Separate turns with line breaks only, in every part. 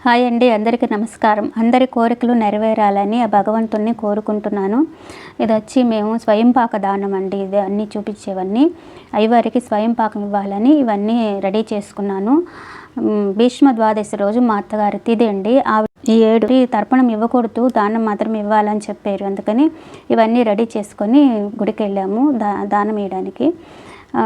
Hi అండి అందరికీ నమస్కారం. అందరి కోరికలు నెరవేరాలని ఆ భగవంతుణ్ణి కోరుకుంటున్నాను. ఇది వచ్చి మేము స్వయం పాక దానం అండి ఇది అన్నీ చూపించేవన్నీ. అయ్యవారికి స్వయం పాకం ఇవ్వాలని ఇవన్నీ రెడీ చేసుకున్నాను. భీష్మ ద్వాదశి రోజు మా అత్తగారి తిది అండి. ఆ ఈ ఏడు ఈ తర్పణం ఇవ్వకూడదు దానం మాత్రం ఇవ్వాలని చెప్పారు. అందుకని ఇవన్నీ రెడీ చేసుకొని గుడికి వెళ్ళాము దా దానం ఇవ్వడానికి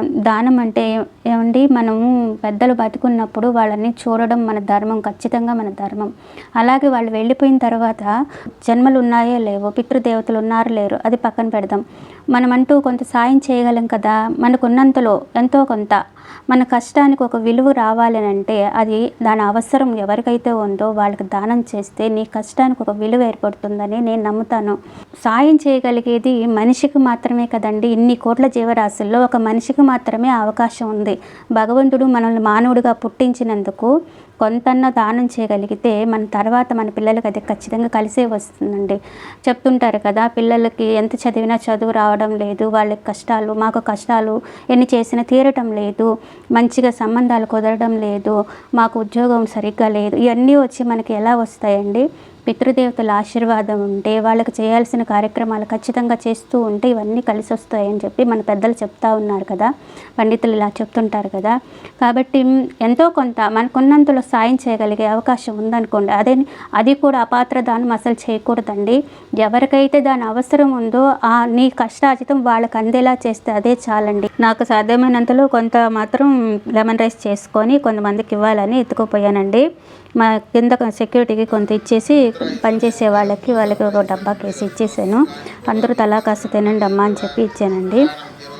దానం అంటే ఏ- ఏమండి? మనము పెద్దలు బతుకున్నప్పుడు వాళ్ళని చూడడం మన ధర్మం ఖచ్చితంగా మన ధర్మం. అలాగే వాళ్ళు వెళ్ళిపోయిన తర్వాత జన్మలు ఉన్నాయో లేవో పితృదేవతలు ఉన్నారో లేరు అది పక్కన పెడదాం. మనమంటూ కొంత సాయం చేయగలం కదా? మనకున్నంతలో ఎంతో కొంత మన కష్టానికి ఒక విలువ రావాలని అంటే అది దాని అవసరం ఎవరికైతే ఉందో వాళ్ళకి దానం చేస్తే నీ కష్టానికి ఒక విలువ ఏర్పడుతుందని నేను నమ్ముతాను. సాయం చేయగలిగేది మనిషికి మాత్రమే కదండి. ఇన్ని కోట్ల జీవరాశుల్లో ఒక మనిషికి మాత్రమే అవకాశం ఉంది. భగవంతుడు మనల్ని మానవుడిగా పుట్టించినందుకు కొంతన్న దానం చేయగలిగితే మన తర్వాత మన పిల్లలకి అది ఖచ్చితంగా కలిసే వస్తుందండి. చెప్తుంటారు కదా పిల్లలకి ఎంత చదివినా చదువు రావడం లేదు వాళ్ళకి కష్టాలు మాకు కష్టాలు ఎన్ని చేసినా తీరటం లేదు మంచిగా సంబంధాలు కుదరడం లేదు మాకు ఉద్యోగం సరిగ్గా లేదు ఇవన్నీ వచ్చి మనకి ఎలా వస్తాయండి? పితృదేవతల ఆశీర్వాదం ఉంటే వాళ్ళకి చేయాల్సిన కార్యక్రమాలు ఖచ్చితంగా చేస్తూ ఉంటే ఇవన్నీ కలిసి వస్తాయని చెప్పి మన పెద్దలు చెప్తా ఉన్నారు కదా. పండితులు ఇలా చెప్తుంటారు కదా. కాబట్టి ఎంతో కొంత మనకున్నంతలో సాయం చేయగలిగే అవకాశం ఉందనుకోండి. అదే అది కూడా అపాత్ర దానం అసలు చేయకూడదండి. ఎవరికైతే దాని అవసరం ఉందో ఆ నీ కష్టాజితం వాళ్ళకి అందేలా చేస్తే అదే చాలండి. నాకు సాధ్యమైనంతలో కొంత మాత్రం లెమన్ రైస్ చేసుకొని కొంతమందికి ఇవ్వాలని ఎత్తుకుపోయానండి. మా కింద సెక్యూరిటీకి కొంత ఇచ్చేసి పనిచేసే వాళ్ళకి వాళ్ళకి ఒక డబ్బా కేసి ఇచ్చేసాను. అందరూ తలా కాస్త తినండి అమ్మా అని చెప్పి ఇచ్చానండి.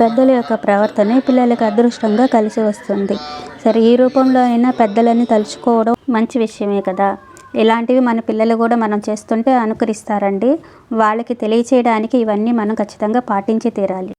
పెద్దల యొక్క ప్రవర్తన పిల్లలకి అదృష్టంగా కలిసి వస్తుంది. సరే ఈ రూపంలో అయినా పెద్దలని తలుచుకోవడం మంచి విషయమే కదా. ఇలాంటివి మన పిల్లలు కూడా మనం చేస్తుంటే అనుకరిస్తారండి. వాళ్ళకి తెలియచేయడానికి ఇవన్నీ మనం ఖచ్చితంగా పాటించి తీరాలి.